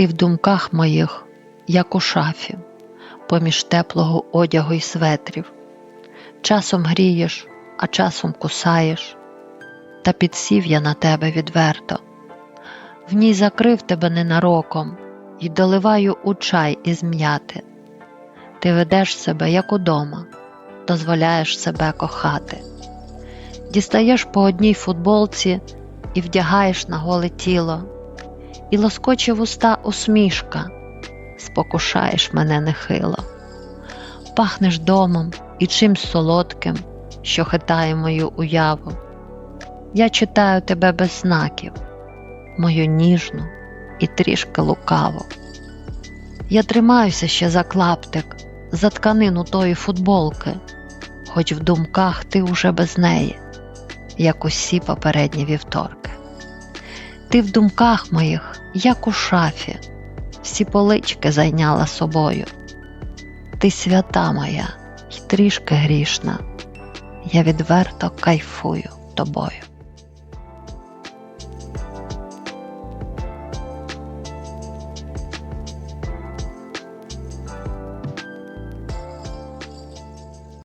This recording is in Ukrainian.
Ти в думках моїх, як у шафі, поміж теплого одягу й светрів. Часом грієш, а часом кусаєш, та підсів я на тебе відверто. В ній закрив тебе ненароком і доливаю у чай із м'яти. Ти ведеш себе, як удома, дозволяєш себе кохати. Дістаєш по одній футболці і вдягаєш на голе тіло, і лоскоче вуста усмішка, спокушаєш мене нехило. Пахнеш домом і чимсь солодким, що хитає мою уяву. Я читаю тебе без знаків, мою ніжну і трішки лукаву. Я тримаюся ще за клаптик, за тканину тої футболки, хоч в думках ти уже без неї, як усі попередні вівторки. Ти в думках моїх, як у шафі, всі полички зайняла собою. Ти свята моя й трішки грішна, я відверто кайфую тобою.